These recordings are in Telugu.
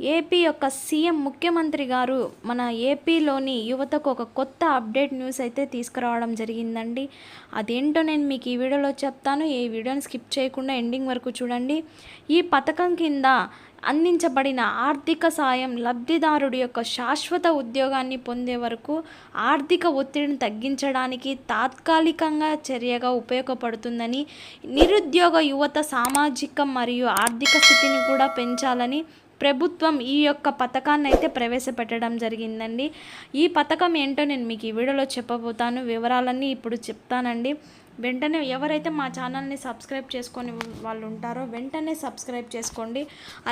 AP యొక్క సీఎం ముఖ్యమంత్రి గారు మన ఏపీలోని యువతకు ఒక కొత్త అప్డేట్ న్యూస్ అయితే తీసుకురావడం జరిగిందండి. అదేంటో నేను మీకు ఈ వీడియోలో చెప్తాను. ఈ వీడియోని స్కిప్ చేయకుండా ఎండింగ్ వరకు చూడండి. ఈ పథకం కింద అందించబడిన ఆర్థిక సాయం లబ్ధిదారుడి యొక్క శాశ్వత ఉద్యోగాన్ని పొందే వరకు ఆర్థిక ఒత్తిడిని తగ్గించడానికి తాత్కాలికంగా చర్యగా ఉపయోగపడుతుందని నిరుద్యోగ యువత సామాజిక మరియు ఆర్థిక స్థితిని కూడా పెంచాలని ప్రభుత్వం ఈ యొక్క పథకాన్ని అయితే ప్రవేశపెట్టడం జరిగిందండి. ఈ పథకం ఏంటో నేను మీకు ఈ వీడియోలో చెప్పబోతాను. వివరాలన్నీ ఇప్పుడు చెప్తానండి. వెంటనే ఎవరైతే మా ఛానల్ని సబ్స్క్రైబ్ చేసుకొని వాళ్ళు ఉంటారో వెంటనే సబ్స్క్రైబ్ చేసుకోండి.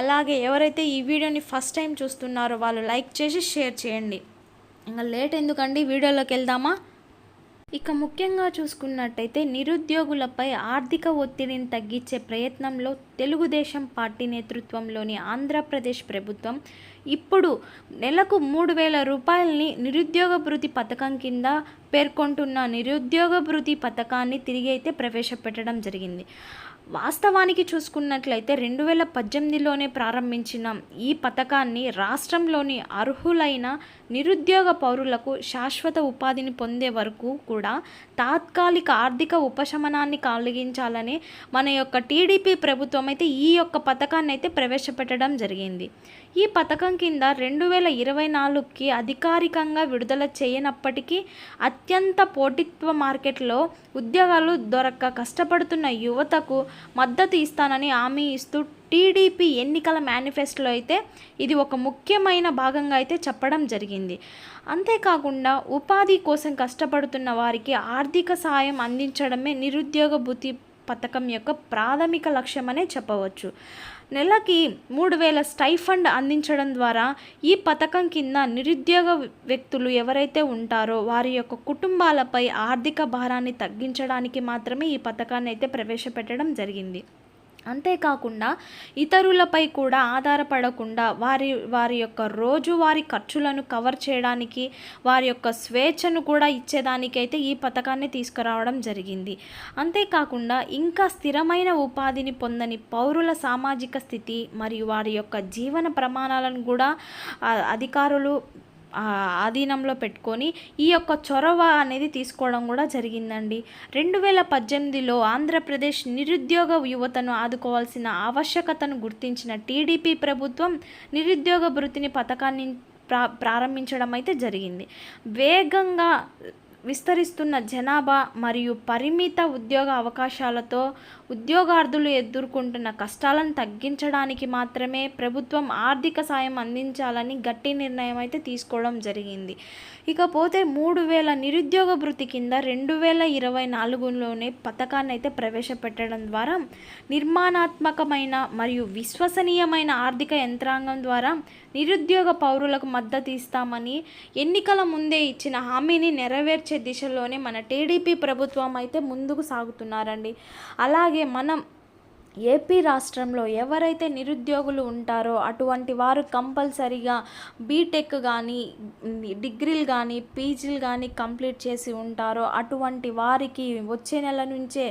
అలాగే ఎవరైతే ఈ వీడియోని ఫస్ట్ టైం చూస్తున్నారో వాళ్ళు లైక్ చేసి షేర్ చేయండి. ఇంకా లేట్ ఎందుకండి? వీడియోలోకి వెళ్దామా? ఇక ముఖ్యంగా చూసుకున్నట్టయితే నిరుద్యోగులపై ఆర్థిక ఒత్తిడిని తగ్గించే ప్రయత్నంలో తెలుగుదేశం పార్టీ నేతృత్వంలోని ఆంధ్రప్రదేశ్ ప్రభుత్వం ఇప్పుడు నెలకు మూడు వేల రూపాయలని నిరుద్యోగ భృతి పథకం కింద పేర్కొంటున్న నిరుద్యోగ భృతి పథకాన్ని తిరిగి అయితే ప్రవేశపెట్టడం జరిగింది. వాస్తవానికి చూసుకున్నట్లయితే రెండు వేల పద్దెనిమిదిలోనే ప్రారంభించిన ఈ పథకాన్ని రాష్ట్రంలోని అర్హులైన నిరుద్యోగ పౌరులకు శాశ్వత ఉపాధిని పొందే వరకు కూడా తాత్కాలిక ఆర్థిక ఉపశమనాన్ని కలిగించాలని మన యొక్క టీడీపీ ప్రభుత్వం అయితే ఈ యొక్క పథకాన్ని అయితే ప్రవేశపెట్టడం జరిగింది. ఈ పథకం కింద రెండు వేల ఇరవై నాలుగుకి అధికారికంగా విడుదల చేయనప్పటికీ అత్యంత పోటీత్వ మార్కెట్లో ఉద్యోగాలు దొరక్క కష్టపడుతున్న యువతకు మద్దతు ఇస్తానని హామీ ఇస్తూ టీడీపీ ఎన్నికల మేనిఫెస్టోలో అయితే ఇది ఒక ముఖ్యమైన భాగంగా అయితే చెప్పడం జరిగింది. అంతేకాకుండా ఉపాధి కోసం కష్టపడుతున్న వారికి ఆర్థిక సాయం అందించడమే నిరుద్యోగ భృతి పథకం యొక్క ప్రాథమిక లక్ష్యమనే చెప్పవచ్చు. నెలకి మూడు వేల స్టైఫండ్ అందించడం ద్వారా ఈ పథకం కింద నిరుద్యోగ వ్యక్తులు ఎవరైతే ఉంటారో వారి యొక్క కుటుంబాలపై ఆర్థిక భారాన్ని తగ్గించడానికి మాత్రమే ఈ పథకాన్ని అయితే ప్రవేశపెట్టడం జరిగింది. అంతేకాకుండా ఇతరులపై కూడా ఆధారపడకుండా వారి వారి యొక్క రోజువారీ ఖర్చులను కవర్ చేయడానికి వారి యొక్క స్వేచ్ఛను కూడా ఇచ్చేదానికైతే ఈ పథకాన్ని తీసుకురావడం జరిగింది. అంతేకాకుండా ఇంకా స్థిరమైన ఉపాధిని పొందని పౌరుల సామాజిక స్థితి మరియు వారి యొక్క జీవన ప్రమాణాలను కూడా అధికారులు ఆధీనంలో పెట్టుకొని ఈ యొక్క చొరవ అనేది తీసుకోవడం కూడా జరిగిందండి. రెండు వేల పద్దెనిమిదిలో ఆంధ్రప్రదేశ్ నిరుద్యోగ యువతను ఆదుకోవాల్సిన ఆవశ్యకతను గుర్తించిన టీడీపీ ప్రభుత్వం నిరుద్యోగ భృతిని పథకాన్ని ప్రా ప్రారంభించడం అయితే జరిగింది. వేగంగా విస్తరిస్తున్న జనాభా మరియు పరిమిత ఉద్యోగ అవకాశాలతో ఉద్యోగార్థులు ఎదుర్కొంటున్న కష్టాలను తగ్గించడానికి మాత్రమే ప్రభుత్వం ఆర్థిక సాయం అందించాలని గట్టి నిర్ణయం అయితే తీసుకోవడం జరిగింది. ఇకపోతే మూడు వేల నిరుద్యోగ భృతి కింద రెండు వేల ఇరవై నాలుగులోనే పథకాన్ని అయితే ప్రవేశపెట్టడం ద్వారా నిర్మాణాత్మకమైన మరియు విశ్వసనీయమైన ఆర్థిక యంత్రాంగం ద్వారా నిరుద్యోగ పౌరులకు మద్దతు ఇస్తామని ఎన్నికల ముందే ఇచ్చిన హామీని నెరవేర్చి దిశలోనే మన టీడీపీ ప్రభుత్వం అయితే ముందుకు సాగుతున్నారండి. అలాగే మనం ఏపీ రాష్ట్రంలో ఎవరైతే నిరుద్యోగులు ఉంటారో అటువంటి వారు కంపల్సరీగా బీటెక్ కానీ డిగ్రీలు కానీ పీజీలు కానీ కంప్లీట్ చేసి ఉంటారో అటువంటి వారికి వచ్చే నెల నుంచే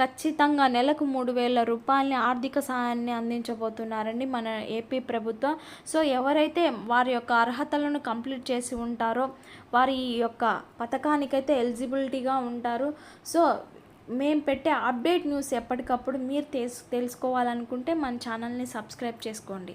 ఖచ్చితంగా నెలకు మూడు వేల రూపాయలని ఆర్థిక సహాయాన్ని అందించబోతున్నారండి మన ఏపీ ప్రభుత్వం. సో ఎవరైతే వారి యొక్క అర్హతలను కంప్లీట్ చేసి ఉంటారో వారి యొక్క పథకానికైతే ఎలిజిబిలిటీగా ఉంటారు. సో మేము పెట్టే అప్డేట్ న్యూస్ ఎప్పటికప్పుడు మీరు తెలుసుకోవాలనుకుంటే మన ఛానల్ని సబ్స్క్రైబ్ చేసుకోండి.